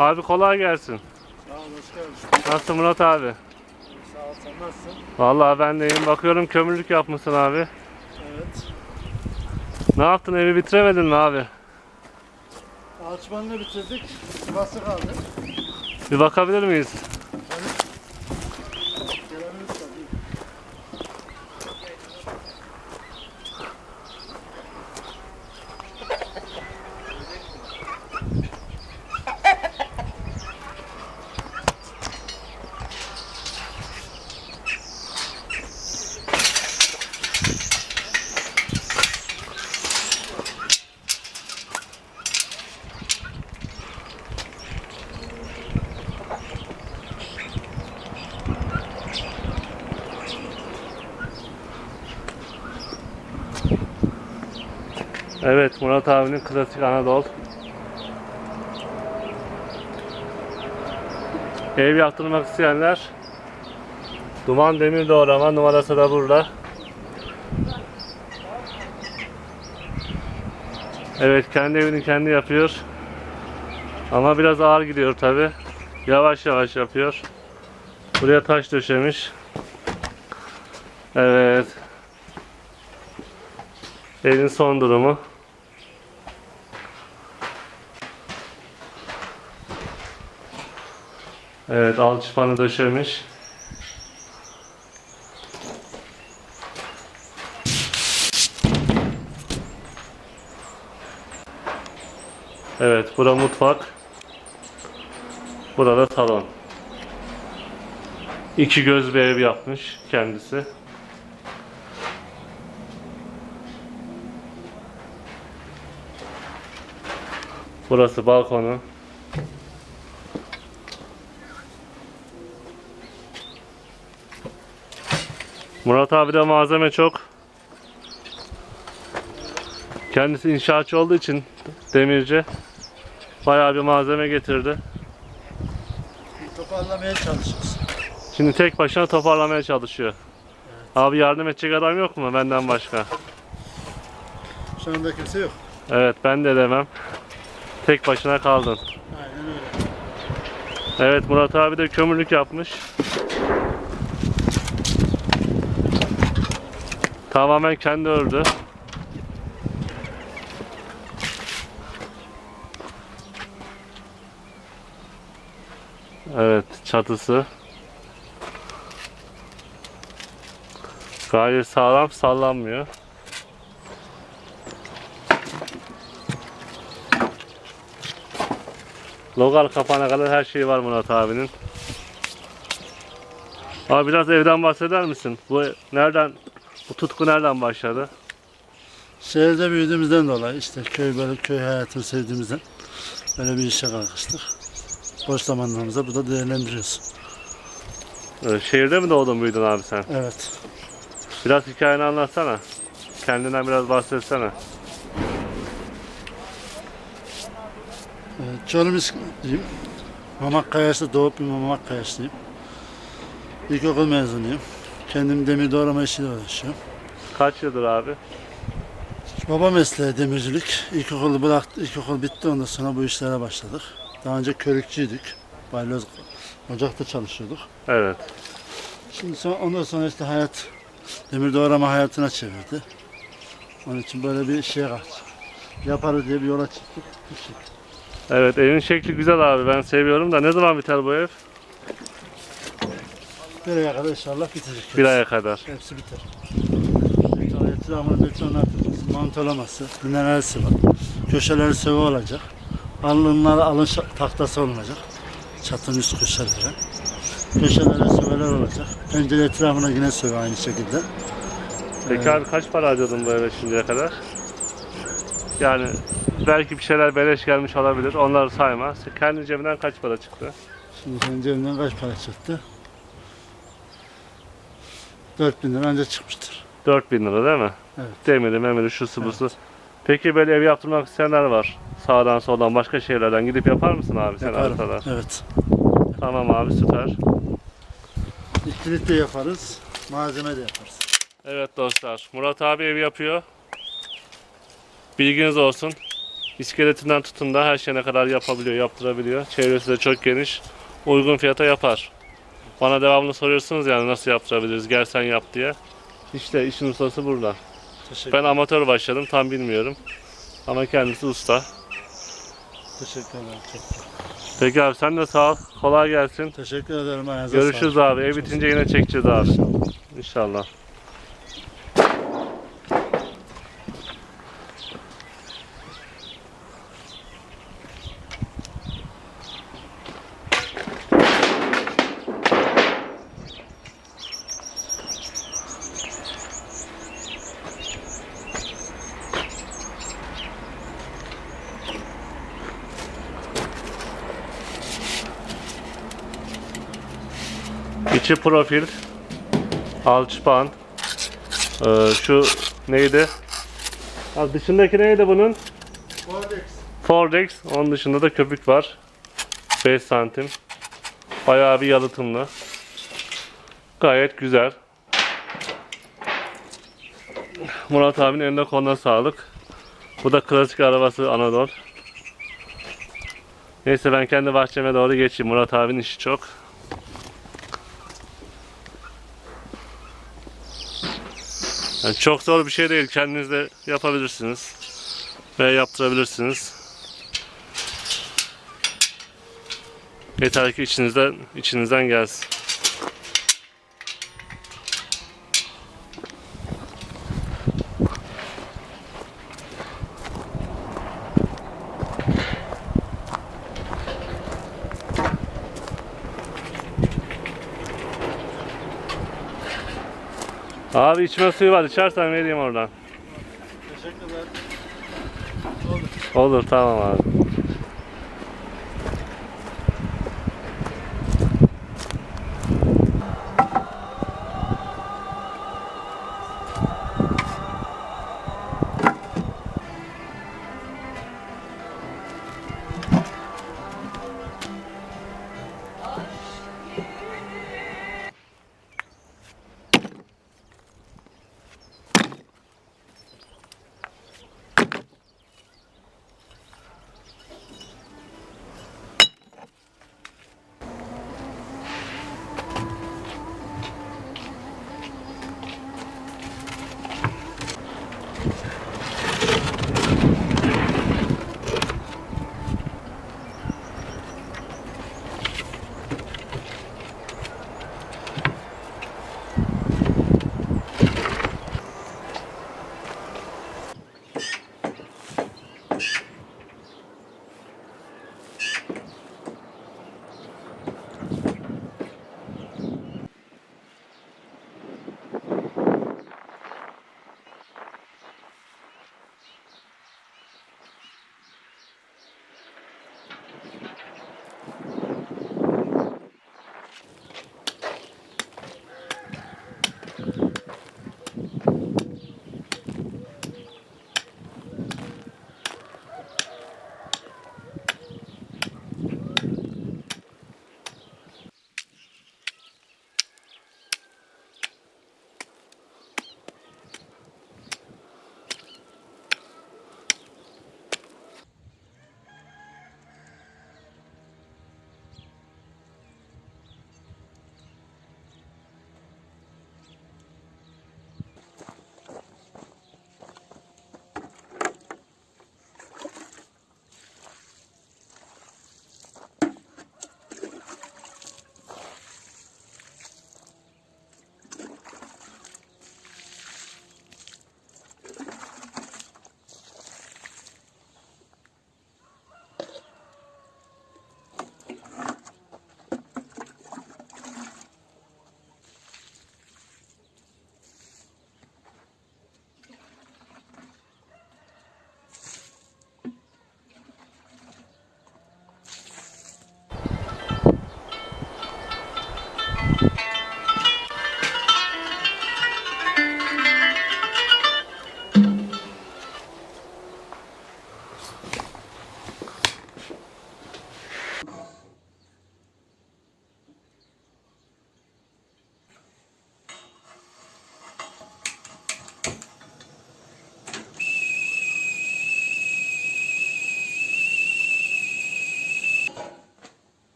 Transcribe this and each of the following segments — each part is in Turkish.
Abi kolay gelsin. Sağ ol, hoş geldin. Nasılsın Murat abi? Sağ ol, sen nasılsın? Vallahi ben de iyiyim. Bakıyorum kömürlük yapmışsın abi. Evet. Ne yaptın evi bitiremedin mi abi? Alçımanını bitirdik. Sıvası kaldı. Bir bakabilir miyiz? Evet Murat abinin klasik Anadolu. Ev yaptırmak isteyenler Duman Demir Doğrama numarası da burada. Evet kendi evini kendi yapıyor. Ama biraz ağır gidiyor tabi. Yavaş yavaş yapıyor. Buraya taş döşemiş. Evet. Evin son durumu. Evet alçıpanı döşemiş. Evet bura mutfak. Burada salon. İki göz bir ev yapmış kendisi. Burası balkonu. Murat abi de malzeme çok. Kendisi inşaatçı olduğu için demirci. Bayağı bir malzeme getirdi. Toparlamaya çalışıyoruz. Şimdi tek başına toparlamaya çalışıyor. Abi yardım edecek adam yok mu benden başka? Şu anda kimse yok. Evet ben de demem. Tek başına kaldın. Aynen öyle. Evet Murat abi de kömürlük yapmış. Tamamen kendi ördü. Evet çatısı. Gayet sağlam sallanmıyor. Logal kapana kadar her şey var Murat abinin. Abi biraz evden bahseder misin? Bu nereden, bu tutku nereden başladı? Şehirde büyüdüğümüzden dolayı işte köy böyle köy hayatını sevdiğimizden böyle bir işe kalkıştık. Boş zamanlarımızda burada değerlendiriyoruz. Ee, şehirde mi doğdun büyüdün abi sen? Evet. Biraz hikayeni anlatsana. Kendinden biraz bahsetsene. Evet, Çorum İskilip'liyim. Mamak Kayaş'ta doğup bir Mamak Kayaş'lıyım. İlkokul mezunuyum. Kendim demir doğrama işiyle uğraşıyorum. Kaç yıldır abi? Baba mesleği demircilik. İlkokulu bıraktı, ilkokul bitti ondan sonra bu işlere başladık. Daha önce körükçüydük. Balyoz ocakta çalışıyorduk. Evet. Şimdi son, ondan sonra işte hayat demir doğrama hayatına çevirdi. Onun için böyle bir şeye kalktık. Yaparız diye bir yola çıktık. Çıktık. Evet evin şekli güzel abi ben seviyorum da ne zaman biter bu ev? Bir aya kadar inşallah bitecek. Bir aya kadar. Hepsi biter. Etrafına beton atılması, mantolaması, mineralsi var. Köşeleri sıvı olacak. Alınlar alın tahtası olacak. Çatının üst köşeleri. Köşelere sıvılar olacak. Pencere etrafına yine sıvı aynı şekilde. Peki abi kaç para harcadın eve şimdiye kadar? Yani belki bir şeyler beleş gelmiş olabilir. Onları sayma. Kendi cebinden kaç para çıktı? Şimdi senin cebinden kaç para çıktı? 4000 lira ancak çıkmıştır. 4000 lira değil mi? Evet. Demiri, memiri, şusu busu. Peki böyle ev yaptırmak isteyenler var. Sağdan soldan başka şehirlerden gidip yapar mısın abi sen Yaparım. arsadan? Evet. Tamam abi süper. İkilit de yaparız. Malzeme de yaparız. Evet dostlar Murat abi ev yapıyor. Bilginiz olsun. İskeletinden tutun da her şeyine kadar yapabiliyor, yaptırabiliyor. Çevresi de çok geniş. Uygun fiyata yapar. Bana devamlı soruyorsunuz yani nasıl yaptırabiliriz, gel sen yap diye. İşte işin ustası burada. Teşekkür, Ben amatör başladım, tam bilmiyorum. Ama kendisi usta. teşekkür ederim. Peki abi sen de sağ ol. Kolay gelsin. teşekkür ederim. Ayağınıza Görüşürüz sağlık. abi. Ev bitince yine çekeceğiz abi. İnşallah. İçi profil. Alçıpan. Ee, şu neydi? Abi dışındaki neydi bunun? Cordex. Fordex. Onun dışında da köpük var. 5 santim. Bayağı bir yalıtımlı. Gayet güzel. Murat abinin eline koluna sağlık. Bu da klasik arabası Anadolu. Neyse ben kendi bahçeme doğru geçeyim. Murat abinin işi çok. Yani çok zor bir şey değil. Kendiniz de yapabilirsiniz. Ve yaptırabilirsiniz. Yeter ki içinizden, içinizden gelsin. Abi içme suyu var. İçersen vereyim oradan. Teşekkürler. Olur tamam abi.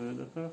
Böyle. Ha?